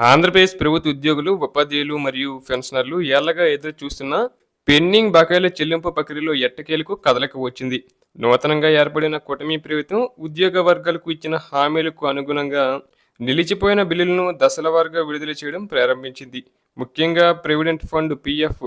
ఆంధ్రప్రదేశ్ ప్రభుత్వ ఉద్యోగులు ఉపాధ్యాయులు మరియు పెన్షనర్లు ఏళ్ళగా ఎదురు చూస్తున్న పెండింగ్ బకాయిల చెల్లింపు ప్రక్రియలో ఎట్టకేలకు కదలిక వచ్చింది. నూతనంగా ఏర్పడిన కూటమి ప్రభుత్వం ఉద్యోగ వర్గాలకు ఇచ్చిన హామీలకు అనుగుణంగా నిలిచిపోయిన బిల్లులను దశల వారుగా విడుదల చేయడం ప్రారంభించింది. ముఖ్యంగా provident fund PF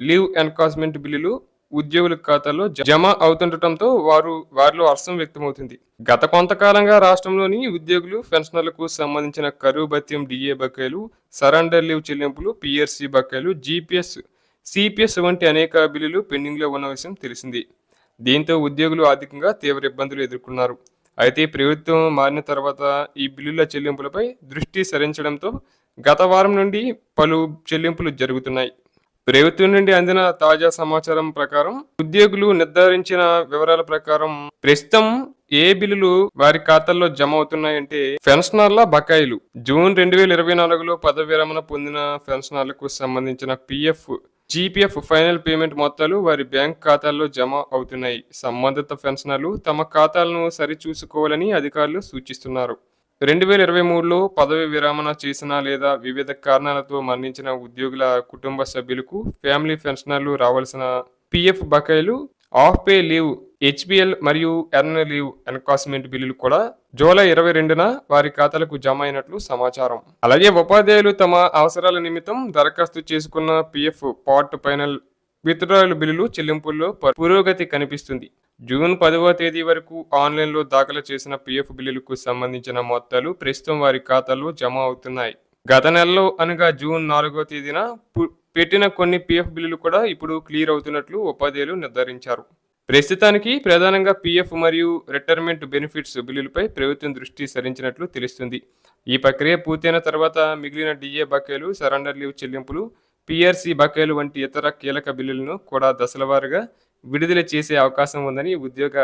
leave encashment బిల్లులు ఉద్యోగుల ఖాతాల్లో జమ అవుతుండటంతో వారు వారిలో హర్షం వ్యక్తమవుతుంది. గత కొంతకాలంగా రాష్ట్రంలోని ఉద్యోగులు పెన్షనర్లకు సంబంధించిన కరువు భత్యం డిఏ బకాయిలు సరెండర్ లీవ్ చెల్లింపులు పిఆర్సీ బకాయిలు జీపీఎస్ సిపిఎస్ వంటి అనేక బిల్లులు పెండింగ్లో ఉన్న విషయం తెలిసింది. దీంతో ఉద్యోగులు ఆర్థికంగా తీవ్ర ఇబ్బందులు ఎదుర్కొన్నారు. అయితే ప్రభుత్వం మారిన తర్వాత ఈ బిల్లుల చెల్లింపులపై దృష్టి సారించడంతో గత వారం నుండి పలు చెల్లింపులు జరుగుతున్నాయి. ప్రభుత్వం నుండి అందిన తాజా సమాచారం ప్రకారం ఉద్యోగులు నిర్ధారించిన వివరాల ప్రకారం ప్రస్తుతం ఏ బిల్లులు వారి ఖాతాల్లో జమ అవుతున్నాయంటే పెన్షనర్ల బకాయిలు. జూన్ రెండు వేల ఇరవై నాలుగులో పదవి విరమణ పొందిన పెన్షనర్లకు సంబంధించిన పిఎఫ్ జీపీఎఫ్ ఫైనల్ పేమెంట్ మొత్తాలు వారి బ్యాంక్ ఖాతాల్లో జమ అవుతున్నాయి. సంబంధిత పెన్షనర్లు తమ ఖాతాలను సరిచూసుకోవాలని అధికారులు సూచిస్తున్నారు. రెండు వేల ఇరవై మూడులో పదవి విరమణ చేసిన లేదా వివిధ కారణాలతో మరణించిన ఉద్యోగుల కుటుంబ సభ్యులకు ఫ్యామిలీ పెన్షనర్లు రావాల్సిన పిఎఫ్ బకాయిలు ఆఫ్ పే లీవ్ హెచ్పిఎల్ మరియు ఎర్న లీవ్ ఎన్కాస్మెంట్ బిల్లులు కూడా జూలై ఇరవై రెండున వారి ఖాతాలకు జమ అయినట్లు సమాచారం. అలాగే ఉపాధ్యాయులు తమ అవసరాల నిమిత్తం దరఖాస్తు చేసుకున్న పిఎఫ్ పార్ట్ ఫైనల్ విత్డ్రాయల్ బిల్లులు చెల్లింపుల్లో పురోగతి కనిపిస్తుంది. జూన్ పదవ తేదీ వరకు ఆన్లైన్లో దాఖలు చేసిన పిఎఫ్ బిల్లులకు సంబంధించిన మొత్తాలు ప్రస్తుతం వారి ఖాతాల్లో జమ అవుతున్నాయి. గత నెలలో అనగా జూన్ నాలుగో తేదీన పు- పెట్టిన కొన్ని పిఎఫ్ బిల్లులు కూడా ఇప్పుడు క్లియర్ అవుతున్నట్లు ఉపాధ్యాయులు నిర్ధారించారు. ప్రస్తుతానికి ప్రధానంగా పిఎఫ్ మరియు రిటైర్మెంట్ బెనిఫిట్స్ బిల్లులపై ప్రభుత్వం దృష్టి సారించినట్లు తెలుస్తుంది. ఈ ప్రక్రియ పూర్తయిన తర్వాత మిగిలిన డిఏ బకాయిలు సరెండర్ లీవ్ చెల్లింపులు పిఆర్సీ బకాయిలు వంటి ఇతర కీలక బిల్లులను కూడా దశలవారీగా విడుదల చేసే అవకాశం ఉందని ఉద్యోగ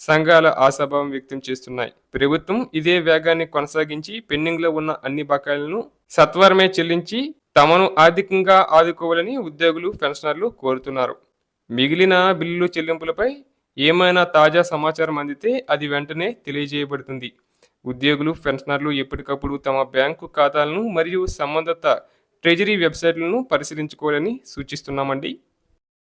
సంఘాల ఆశాభావం వ్యక్తం చేస్తున్నాయి. ప్రభుత్వం ఇదే వేగాన్ని కొనసాగించి పెండింగ్లో ఉన్న అన్ని బకాయిలను సత్వరమే చెల్లించి తమను ఆర్థికంగా ఆదుకోవాలని ఉద్యోగులు పెన్షనర్లు కోరుతున్నారు. మిగిలిన బిల్లులు చెల్లింపులపై ఏమైనా తాజా సమాచారం అందితే అది వెంటనే తెలియజేయబడుతుంది. ఉద్యోగులు పెన్షనర్లు ఎప్పటికప్పుడు తమ బ్యాంకు ఖాతాలను మరియు సంబంధిత ట్రెజరీ వెబ్సైట్లను పరిశీలించుకోవాలని సూచిస్తున్నామండి.